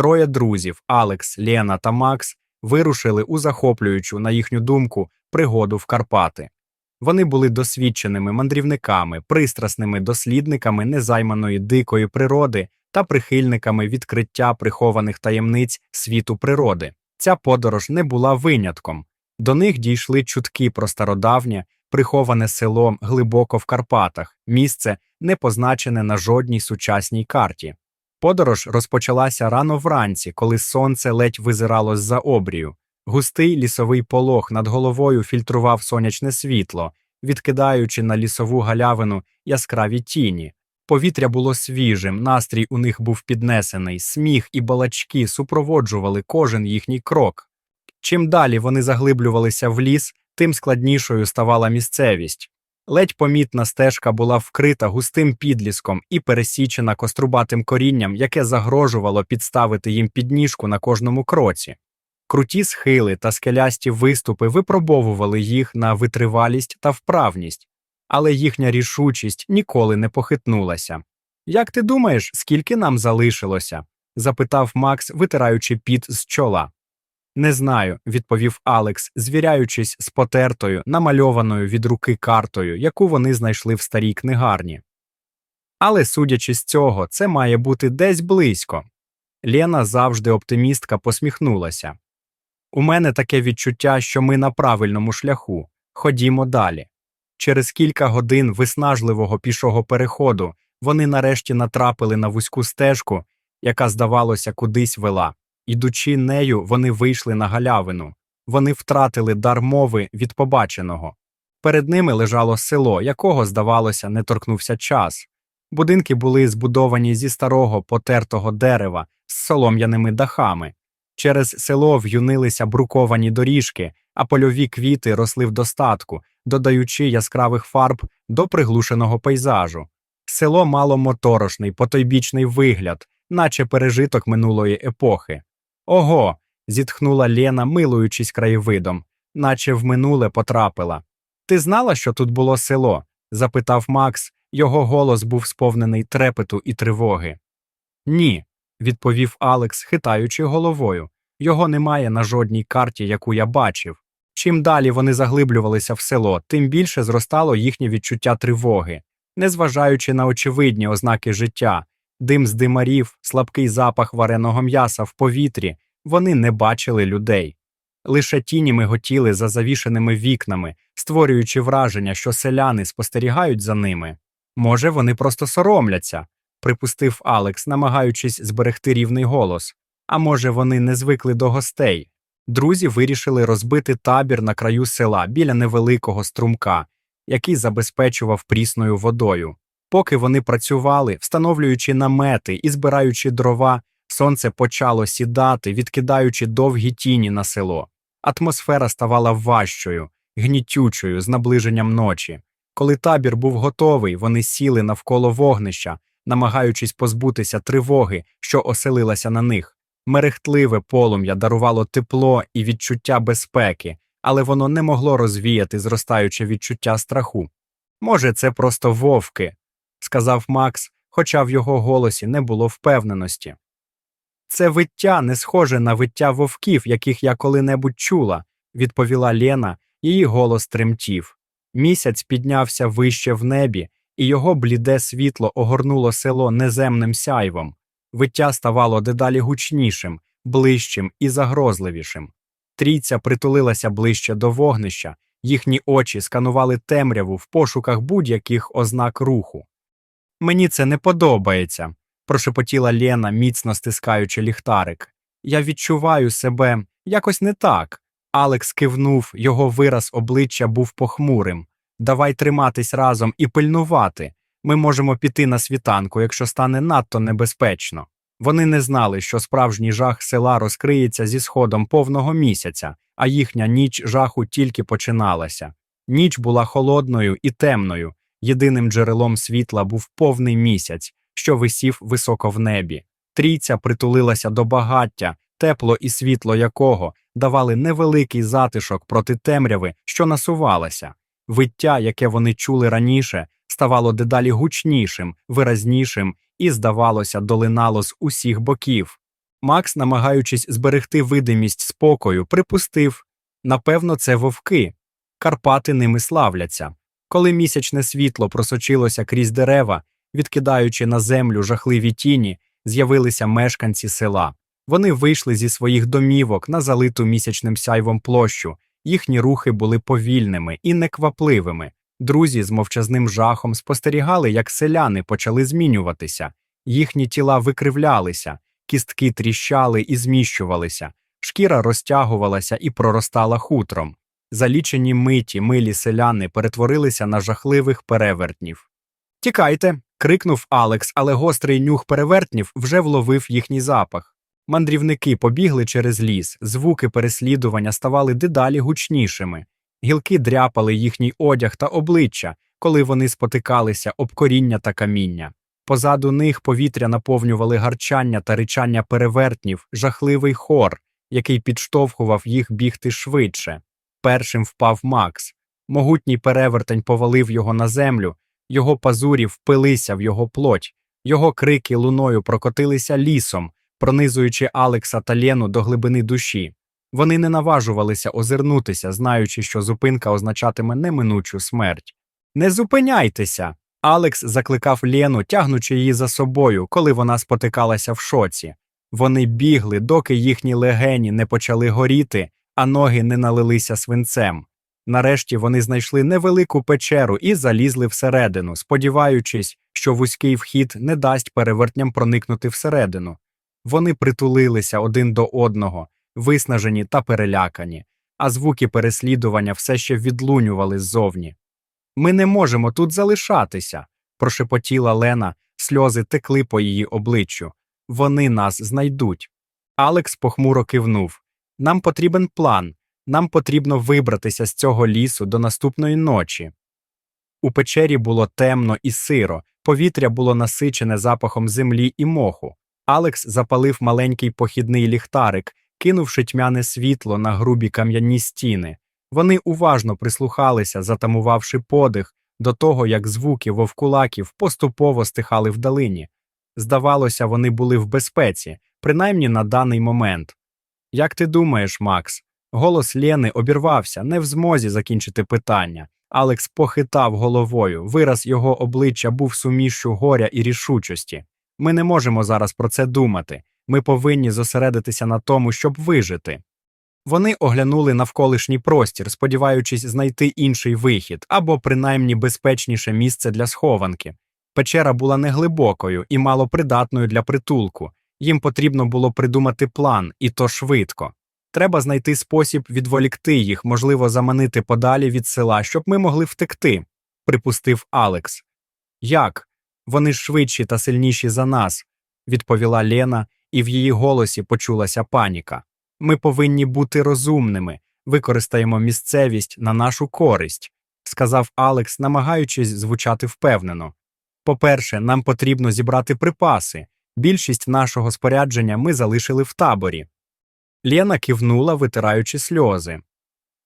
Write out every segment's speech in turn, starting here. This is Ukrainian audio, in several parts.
Троє друзів Алекс, Лена та Макс вирушили у захоплюючу, на їхню думку, пригоду в Карпати. Вони були досвідченими мандрівниками, пристрасними дослідниками незайманої дикої природи та прихильниками відкриття прихованих таємниць світу природи. Ця подорож не була винятком. До них дійшли чутки про стародавнє, приховане село глибоко в Карпатах, місце, не позначене на жодній сучасній карті. Подорож розпочалася рано вранці, коли сонце ледь визирало з-за обрію. Густий лісовий полог над головою фільтрував сонячне світло, відкидаючи на лісову галявину яскраві тіні. Повітря було свіжим, настрій у них був піднесений, сміх і балачки супроводжували кожен їхній крок. Чим далі вони заглиблювалися в ліс, тим складнішою ставала місцевість. Ледь помітна стежка була вкрита густим підліском і пересічена кострубатим корінням, яке загрожувало підставити їм підніжку на кожному кроці. Круті схили та скелясті виступи випробовували їх на витривалість та вправність, але їхня рішучість ніколи не похитнулася. Як ти думаєш, скільки нам залишилося? запитав Макс, витираючи піт з чола. Не знаю, відповів Алекс, звіряючись з потертою, намальованою від руки картою, яку вони знайшли в старій книгарні. Але, судячи з цього, це має бути десь близько. Лена завжди оптимістка посміхнулася. У мене таке відчуття, що ми на правильному шляху. Ходімо далі. Через кілька годин виснажливого пішого переходу вони нарешті натрапили на вузьку стежку, яка, здавалося, кудись вела. Ідучи нею, вони вийшли на галявину. Вони втратили дар мови від побаченого. Перед ними лежало село, якого, здавалося, не торкнувся час. Будинки були збудовані зі старого потертого дерева з солом'яними дахами. Через село в'юнилися бруковані доріжки, а польові квіти росли в достатку, додаючи яскравих фарб до приглушеного пейзажу. Село мало моторошний, потойбічний вигляд, наче пережиток минулої епохи. Ого. зітхнула Лена, милуючись краєвидом, наче в минуле потрапила. Ти знала, що тут було село? запитав Макс, його голос був сповнений трепету і тривоги. Ні, відповів Алекс, хитаючи головою. Його немає на жодній карті, яку я бачив. Чим далі вони заглиблювалися в село, тим більше зростало їхнє відчуття тривоги, незважаючи на очевидні ознаки життя, дим з димарів, слабкий запах вареного м'яса в повітрі, вони не бачили людей. Лише тіні миготіли за завішеними вікнами, створюючи враження, що селяни спостерігають за ними. Може, вони просто соромляться, припустив Алекс, намагаючись зберегти рівний голос. А може, вони не звикли до гостей. Друзі вирішили розбити табір на краю села біля невеликого струмка, який забезпечував прісною водою. Поки вони працювали, встановлюючи намети і збираючи дрова, сонце почало сідати, відкидаючи довгі тіні на село. Атмосфера ставала важчою, гнітючою з наближенням ночі. Коли табір був готовий, вони сіли навколо вогнища, намагаючись позбутися тривоги, що оселилася на них. Мерехтливе полум'я дарувало тепло і відчуття безпеки, але воно не могло розвіяти зростаюче відчуття страху. Може, це просто вовки, сказав Макс, хоча в його голосі не було впевненості. Це виття не схоже на виття вовків, яких я коли-небудь чула, відповіла Лена, її голос тремтів. Місяць піднявся вище в небі, і його бліде світло огорнуло село неземним сяйвом. Виття ставало дедалі гучнішим, ближчим і загрозливішим. Трійця притулилася ближче до вогнища, їхні очі сканували темряву в пошуках будь-яких ознак руху. Мені це не подобається, прошепотіла Лена, міцно стискаючи ліхтарик. Я відчуваю себе якось не так. Алекс кивнув, його вираз обличчя був похмурим. Давай триматись разом і пильнувати. Ми можемо піти на світанку, якщо стане надто небезпечно. Вони не знали, що справжній жах села розкриється зі сходом повного місяця, а їхня ніч жаху тільки починалася. Ніч була холодною і темною. Єдиним джерелом світла був повний місяць, що висів високо в небі. Трійця притулилася до багаття, тепло і світло якого давали невеликий затишок проти темряви, що насувалася. Виття, яке вони чули раніше, ставало дедалі гучнішим, виразнішим і, здавалося, долинало з усіх боків. Макс, намагаючись зберегти видимість спокою, припустив напевно, це вовки. Карпати ними славляться. Коли місячне світло просочилося крізь дерева, відкидаючи на землю жахливі тіні, з'явилися мешканці села. Вони вийшли зі своїх домівок на залиту місячним сяйвом площу. Їхні рухи були повільними і неквапливими. Друзі з мовчазним жахом спостерігали, як селяни почали змінюватися. Їхні тіла викривлялися, кістки тріщали і зміщувалися, шкіра розтягувалася і проростала хутром. За лічені миті милі селяни перетворилися на жахливих перевертнів. Тікайте. крикнув Алекс, але гострий нюх перевертнів вже вловив їхній запах. Мандрівники побігли через ліс, звуки переслідування ставали дедалі гучнішими. Гілки дряпали їхній одяг та обличчя, коли вони спотикалися об коріння та каміння. Позаду них повітря наповнювали гарчання та ричання перевертнів, жахливий хор, який підштовхував їх бігти швидше. Першим впав Макс. Могутній перевертень повалив його на землю, його пазурі впилися в його плоть, його крики луною прокотилися лісом, пронизуючи Алекса та Лену до глибини душі. Вони не наважувалися озирнутися, знаючи, що зупинка означатиме неминучу смерть. Не зупиняйтеся. Алекс закликав Лену, тягнучи її за собою, коли вона спотикалася в шоці. Вони бігли, доки їхні легені не почали горіти, а ноги не налилися свинцем. Нарешті вони знайшли невелику печеру і залізли всередину, сподіваючись, що вузький вхід не дасть перевертням проникнути всередину. Вони притулилися один до одного, виснажені та перелякані, а звуки переслідування все ще відлунювали ззовні. Ми не можемо тут залишатися, прошепотіла Лена, сльози текли по її обличчю. Вони нас знайдуть. Алекс похмуро кивнув. Нам потрібен план. Нам потрібно вибратися з цього лісу до наступної ночі. У печері було темно і сиро, повітря було насичене запахом землі і моху. Алекс запалив маленький похідний ліхтарик, кинувши тьмяне світло на грубі кам'яні стіни. Вони уважно прислухалися, затамувавши подих, до того, як звуки вовкулаків поступово стихали вдалині. Здавалося, вони були в безпеці, принаймні на даний момент. Як ти думаєш, Макс? Голос Лєни обірвався, не в змозі закінчити питання. Алекс похитав головою, вираз його обличчя був сумішшю горя і рішучості. Ми не можемо зараз про це думати. Ми повинні зосередитися на тому, щоб вижити. Вони оглянули навколишній простір, сподіваючись знайти інший вихід або принаймні безпечніше місце для схованки. Печера була неглибокою і малопридатною для притулку. Їм потрібно було придумати план, і то швидко. Треба знайти спосіб відволікти їх, можливо, заманити подалі від села, щоб ми могли втекти, припустив Алекс. Як? Вони швидші та сильніші за нас, відповіла Лена, і в її голосі почулася паніка. Ми повинні бути розумними, використаємо місцевість на нашу користь, сказав Алекс, намагаючись звучати впевнено. По-перше, нам потрібно зібрати припаси. Більшість нашого спорядження ми залишили в таборі. Лєна кивнула, витираючи сльози.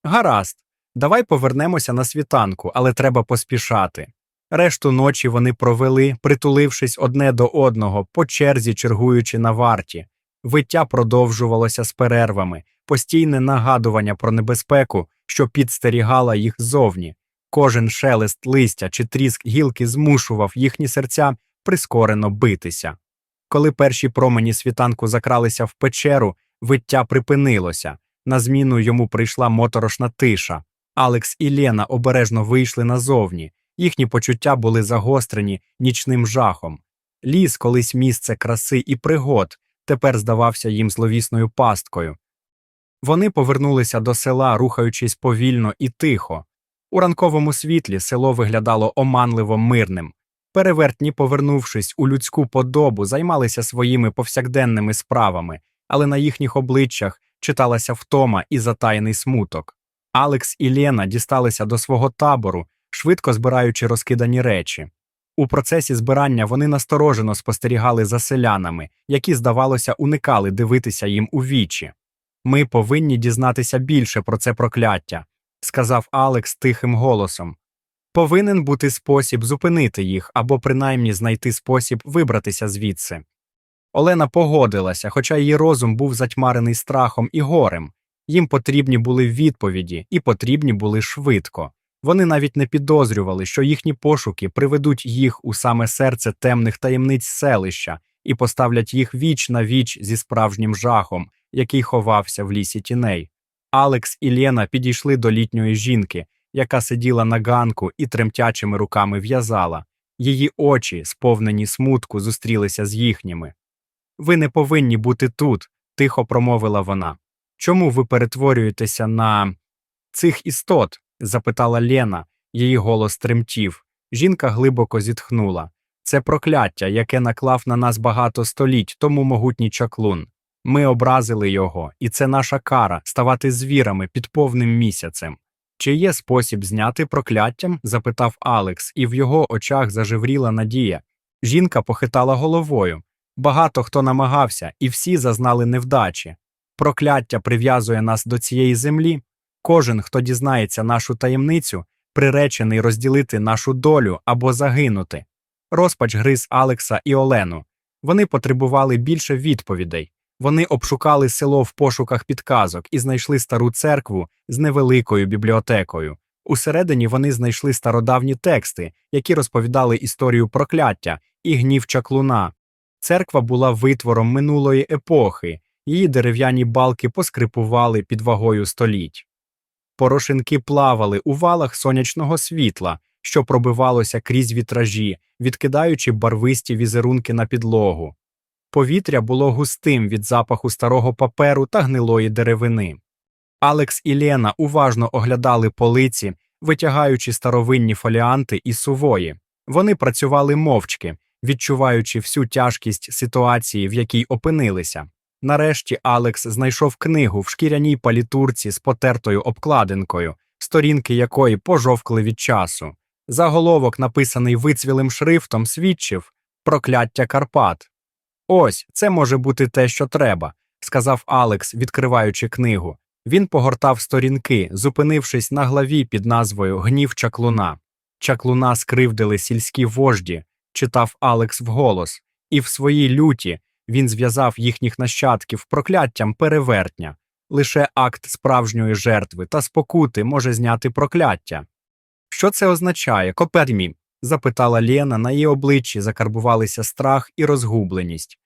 Гаразд, давай повернемося на світанку, але треба поспішати. Решту ночі вони провели, притулившись одне до одного, по черзі чергуючи на варті. Виття продовжувалося з перервами, постійне нагадування про небезпеку, що підстерігала їх ззовні. Кожен шелест листя чи тріск гілки змушував їхні серця прискорено битися. Коли перші промені світанку закралися в печеру, виття припинилося. На зміну йому прийшла моторошна тиша. Алекс і Лена обережно вийшли назовні. Їхні почуття були загострені нічним жахом. Ліс, колись місце краси і пригод, тепер здавався їм зловісною пасткою. Вони повернулися до села, рухаючись повільно і тихо. У ранковому світлі село виглядало оманливо мирним. Перевертні, повернувшись у людську подобу, займалися своїми повсякденними справами, але на їхніх обличчях читалася втома і затаєний смуток. Алекс і Лена дісталися до свого табору, швидко збираючи розкидані речі. У процесі збирання вони насторожено спостерігали за селянами, які, здавалося, уникали дивитися їм у вічі. Ми повинні дізнатися більше про це прокляття, сказав Алекс тихим голосом. Повинен бути спосіб зупинити їх або принаймні знайти спосіб вибратися звідси. Олена погодилася, хоча її розум був затьмарений страхом і горем. Їм потрібні були відповіді, і потрібні були швидко. Вони навіть не підозрювали, що їхні пошуки приведуть їх у саме серце темних таємниць селища і поставлять їх віч на віч зі справжнім жахом, який ховався в лісі тіней. Алекс і Лєна підійшли до літньої жінки, яка сиділа на ганку і тремтячими руками в'язала. Її очі, сповнені смутку, зустрілися з їхніми. Ви не повинні бути тут, тихо промовила вона. Чому ви перетворюєтеся на цих істот? запитала Лєна. Її голос тремтів. Жінка глибоко зітхнула. Це прокляття, яке наклав на нас багато століть, тому могутній чаклун. Ми образили його, і це наша кара ставати звірами під повним місяцем. Чи є спосіб зняти прокляттям? запитав Алекс, і в його очах зажевріла надія. Жінка похитала головою. Багато хто намагався, і всі зазнали невдачі. Прокляття прив'язує нас до цієї землі. Кожен, хто дізнається нашу таємницю, приречений розділити нашу долю або загинути. Розпач гриз Алекса і Олену. Вони потребували більше відповідей. Вони обшукали село в пошуках підказок і знайшли стару церкву з невеликою бібліотекою. Усередині вони знайшли стародавні тексти, які розповідали історію прокляття і гнів чаклуна. Церква була витвором минулої епохи, її дерев'яні балки поскрипували під вагою століть. Порошинки плавали у валах сонячного світла, що пробивалося крізь вітражі, відкидаючи барвисті візерунки на підлогу. Повітря було густим від запаху старого паперу та гнилої деревини. Алекс і Лена уважно оглядали полиці, витягаючи старовинні фоліанти і сувої. Вони працювали мовчки, відчуваючи всю тяжкість ситуації, в якій опинилися. Нарешті Алекс знайшов книгу в шкіряній палітурці з потертою обкладинкою, сторінки якої пожовкли від часу. Заголовок, написаний вицвілим шрифтом, свідчив Прокляття Карпат. Ось це може бути те, що треба, сказав Алекс, відкриваючи книгу. Він погортав сторінки, зупинившись на главі під назвою Гнів чаклуна. Чаклуна скривдили сільські вожді, читав Алекс вголос, і в своїй люті він зв'язав їхніх нащадків прокляттям перевертня. Лише акт справжньої жертви та спокути може зняти прокляття. Що це означає, Копермі? Запитала Лєна, на її обличчі закарбувалися страх і розгубленість.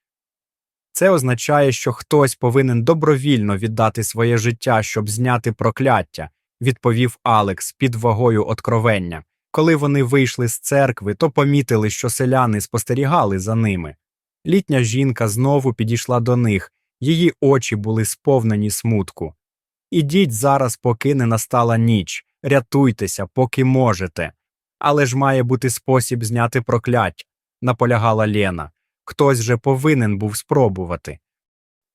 Це означає, що хтось повинен добровільно віддати своє життя, щоб зняти прокляття, відповів Алекс під вагою откровення. Коли вони вийшли з церкви, то помітили, що селяни спостерігали за ними. Літня жінка знову підійшла до них, її очі були сповнені смутку. Ідіть зараз, поки не настала ніч, рятуйтеся, поки можете. Але ж має бути спосіб зняти прокляття, наполягала Лєна. Хтось же повинен був спробувати.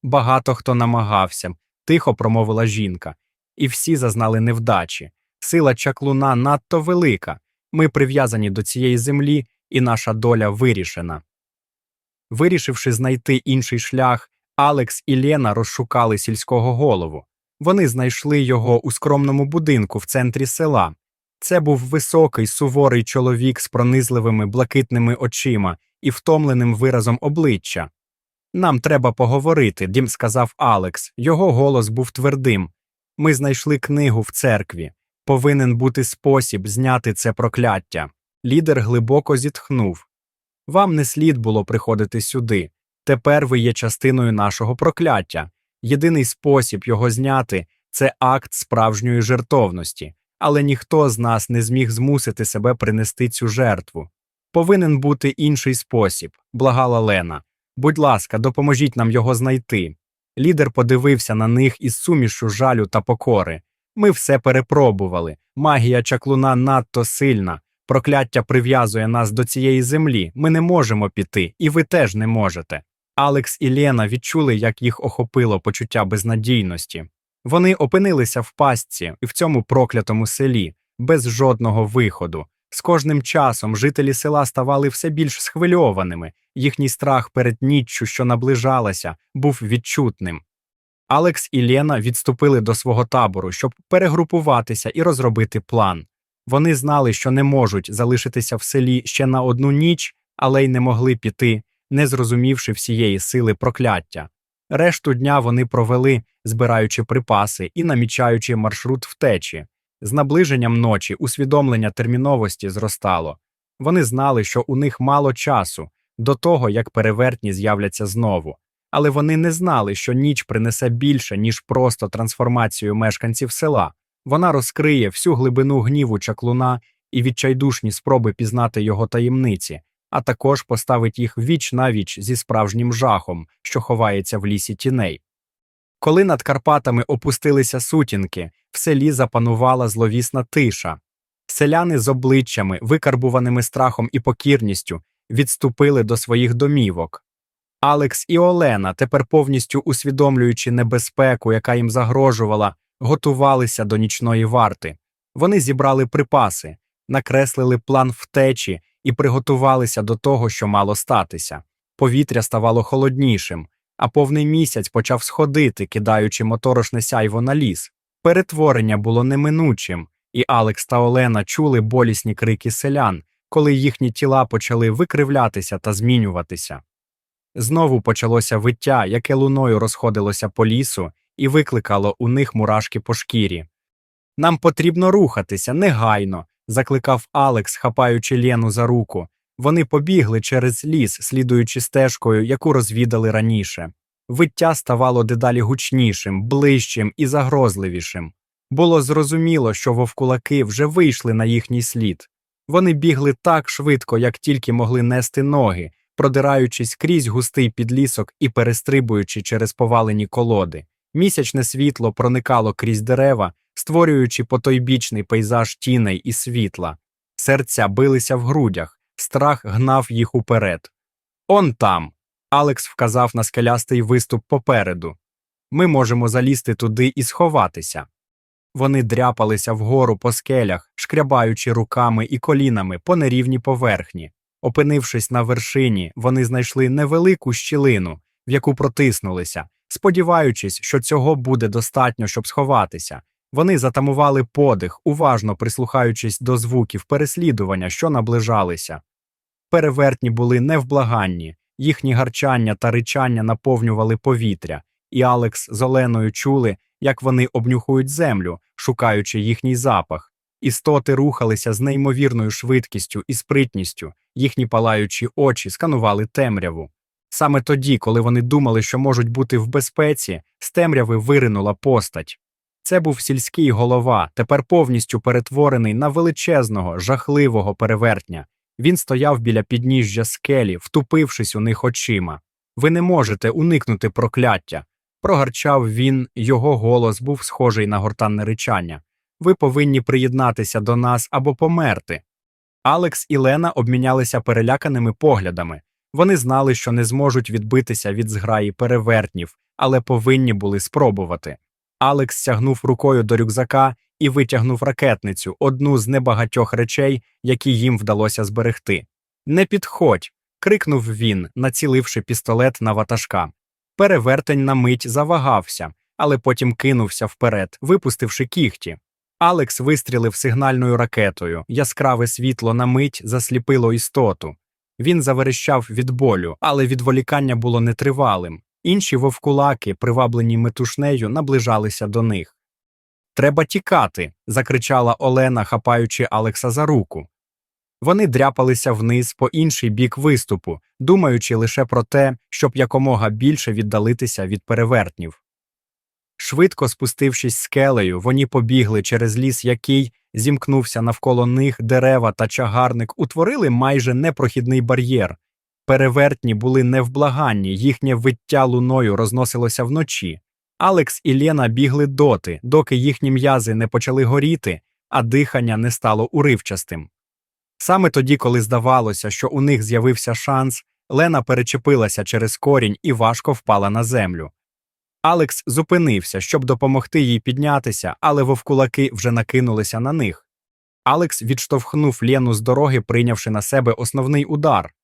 Багато хто намагався, тихо промовила жінка, і всі зазнали невдачі. Сила чаклуна надто велика. Ми прив'язані до цієї землі, і наша доля вирішена. Вирішивши знайти інший шлях, Алекс і Лена розшукали сільського голову. Вони знайшли його у скромному будинку в центрі села. Це був високий, суворий чоловік з пронизливими блакитними очима і втомленим виразом обличчя. Нам треба поговорити, дім сказав Алекс. Його голос був твердим. Ми знайшли книгу в церкві. Повинен бути спосіб зняти це прокляття. Лідер глибоко зітхнув. Вам не слід було приходити сюди. Тепер ви є частиною нашого прокляття. Єдиний спосіб його зняти це акт справжньої жертовності, але ніхто з нас не зміг змусити себе принести цю жертву. Повинен бути інший спосіб, благала Лена. Будь ласка, допоможіть нам його знайти. Лідер подивився на них із сумішу жалю та покори. Ми все перепробували. Магія чаклуна надто сильна. Прокляття прив'язує нас до цієї землі. Ми не можемо піти, і ви теж не можете. Алекс і Лена відчули, як їх охопило почуття безнадійності. Вони опинилися в пастці в цьому проклятому селі, без жодного виходу. З кожним часом жителі села ставали все більш схвильованими, їхній страх перед ніччю, що наближалася, був відчутним. Алекс і Лена відступили до свого табору, щоб перегрупуватися і розробити план. Вони знали, що не можуть залишитися в селі ще на одну ніч, але й не могли піти, не зрозумівши всієї сили прокляття. Решту дня вони провели, збираючи припаси і намічаючи маршрут втечі. З наближенням ночі усвідомлення терміновості зростало. Вони знали, що у них мало часу до того, як перевертні з'являться знову, але вони не знали, що ніч принесе більше, ніж просто трансформацію мешканців села. Вона розкриє всю глибину гніву чаклуна і відчайдушні спроби пізнати його таємниці, а також поставить їх віч навіч зі справжнім жахом, що ховається в лісі тіней. Коли над Карпатами опустилися сутінки, в селі запанувала зловісна тиша. Селяни з обличчями, викарбуваними страхом і покірністю, відступили до своїх домівок. Алекс і Олена, тепер повністю усвідомлюючи небезпеку, яка їм загрожувала, готувалися до нічної варти. Вони зібрали припаси, накреслили план втечі і приготувалися до того, що мало статися. Повітря ставало холоднішим, а повний місяць почав сходити, кидаючи моторошне сяйво на ліс. Перетворення було неминучим, і Алекс та Олена чули болісні крики селян, коли їхні тіла почали викривлятися та змінюватися. Знову почалося виття, яке луною розходилося по лісу і викликало у них мурашки по шкірі. Нам потрібно рухатися негайно, закликав Алекс, хапаючи Лену за руку. Вони побігли через ліс, слідуючи стежкою, яку розвідали раніше. Виття ставало дедалі гучнішим, ближчим і загрозливішим. Було зрозуміло, що вовкулаки вже вийшли на їхній слід. Вони бігли так швидко, як тільки могли нести ноги, продираючись крізь густий підлісок і перестрибуючи через повалені колоди. Місячне світло проникало крізь дерева, створюючи потойбічний пейзаж тіней і світла. Серця билися в грудях, страх гнав їх уперед. Он там. Алекс вказав на скелястий виступ попереду. Ми можемо залізти туди і сховатися. Вони дряпалися вгору по скелях, шкрябаючи руками і колінами по нерівній поверхні. Опинившись на вершині, вони знайшли невелику щілину, в яку протиснулися, сподіваючись, що цього буде достатньо, щоб сховатися. Вони затамували подих, уважно прислухаючись до звуків переслідування, що наближалися. Перевертні були невблаганні, їхні гарчання та ричання наповнювали повітря, і Алекс з Оленою чули, як вони обнюхують землю, шукаючи їхній запах. Істоти рухалися з неймовірною швидкістю і спритністю, їхні палаючі очі сканували темряву. Саме тоді, коли вони думали, що можуть бути в безпеці, з темряви виринула постать. Це був сільський голова, тепер повністю перетворений на величезного, жахливого перевертня. Він стояв біля підніжжя скелі, втупившись у них очима. Ви не можете уникнути прокляття. Прогарчав він, його голос був схожий на гортанне ричання. Ви повинні приєднатися до нас або померти. Алекс і Лена обмінялися переляканими поглядами. Вони знали, що не зможуть відбитися від зграї перевертнів, але повинні були спробувати. Алекс сягнув рукою до рюкзака і витягнув ракетницю, одну з небагатьох речей, які їм вдалося зберегти. Не підходь. крикнув він, націливши пістолет на ватажка. Перевертень на мить завагався, але потім кинувся вперед, випустивши кіхті. Алекс вистрілив сигнальною ракетою, яскраве світло на мить засліпило істоту. Він заверещав від болю, але відволікання було нетривалим. Інші вовкулаки, приваблені метушнею, наближалися до них. Треба тікати. закричала Олена, хапаючи Алекса за руку. Вони дряпалися вниз по інший бік виступу, думаючи лише про те, щоб якомога більше віддалитися від перевертнів. Швидко спустившись скелею, вони побігли через ліс, який зімкнувся навколо них дерева та чагарник, утворили майже непрохідний бар'єр. Перевертні були невблаганні, їхнє виття луною розносилося вночі. Алекс і Лена бігли доти, доки їхні м'язи не почали горіти, а дихання не стало уривчастим. Саме тоді, коли здавалося, що у них з'явився шанс, Лена перечепилася через корінь і важко впала на землю. Алекс зупинився, щоб допомогти їй піднятися, але вовкулаки вже накинулися на них. Алекс відштовхнув Лену з дороги, прийнявши на себе основний удар.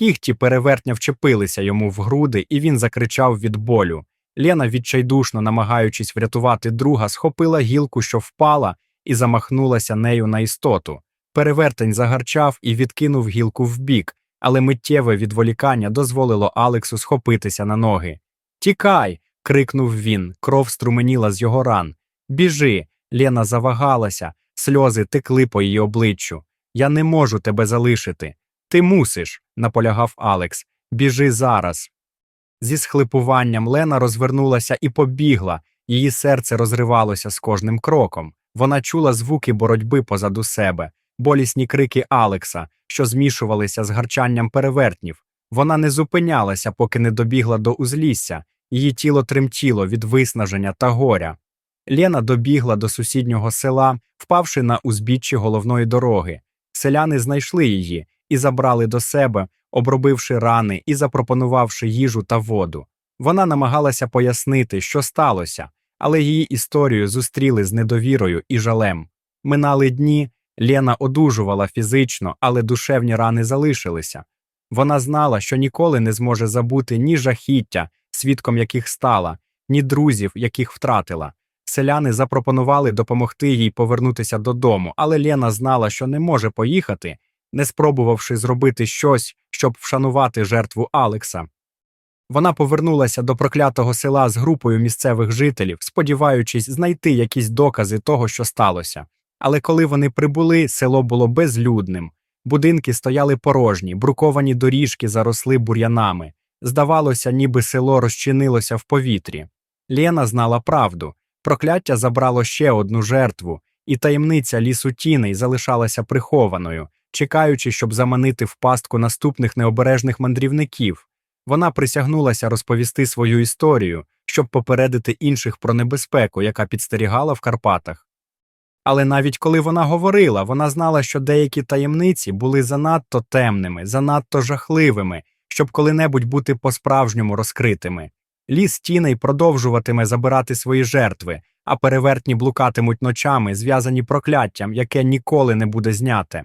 Кіхті перевертня вчепилися йому в груди, і він закричав від болю. Лена, відчайдушно намагаючись врятувати друга, схопила гілку, що впала, і замахнулася нею на істоту. Перевертень загарчав і відкинув гілку вбік, але миттєве відволікання дозволило Алексу схопитися на ноги. Тікай. крикнув він, кров струменіла з його ран. Біжи. Лена завагалася, сльози текли по її обличчю. Я не можу тебе залишити. Ти мусиш, наполягав Алекс. Біжи зараз. Зі схлипуванням Лена розвернулася і побігла, її серце розривалося з кожним кроком. Вона чула звуки боротьби позаду себе, болісні крики Алекса, що змішувалися з гарчанням перевертнів. Вона не зупинялася, поки не добігла до узлісся, її тіло тремтіло від виснаження та горя. Лена добігла до сусіднього села, впавши на узбіччі головної дороги. Селяни знайшли її і забрали до себе, обробивши рани і запропонувавши їжу та воду. Вона намагалася пояснити, що сталося, але її історію зустріли з недовірою і жалем. Минали дні, Лена одужувала фізично, але душевні рани залишилися. Вона знала, що ніколи не зможе забути ні жахіття, свідком яких стала, ні друзів, яких втратила. Селяни запропонували допомогти їй повернутися додому, але Лена знала, що не може поїхати, не спробувавши зробити щось, щоб вшанувати жертву Алекса. Вона повернулася до проклятого села з групою місцевих жителів, сподіваючись знайти якісь докази того, що сталося. Але коли вони прибули, село було безлюдним. Будинки стояли порожні, бруковані доріжки заросли бур'янами. Здавалося, ніби село розчинилося в повітрі. Лена знала правду. Прокляття забрало ще одну жертву, і таємниця лісу тіней залишалася прихованою, чекаючи, щоб заманити в пастку наступних необережних мандрівників. Вона присягнулася розповісти свою історію, щоб попередити інших про небезпеку, яка підстерігала в Карпатах. Але навіть коли вона говорила, вона знала, що деякі таємниці були занадто темними, занадто жахливими, щоб коли-небудь бути по-справжньому розкритими. Ліс тіней продовжуватиме забирати свої жертви, а перевертні блукатимуть ночами, зв'язані прокляттям, яке ніколи не буде зняте.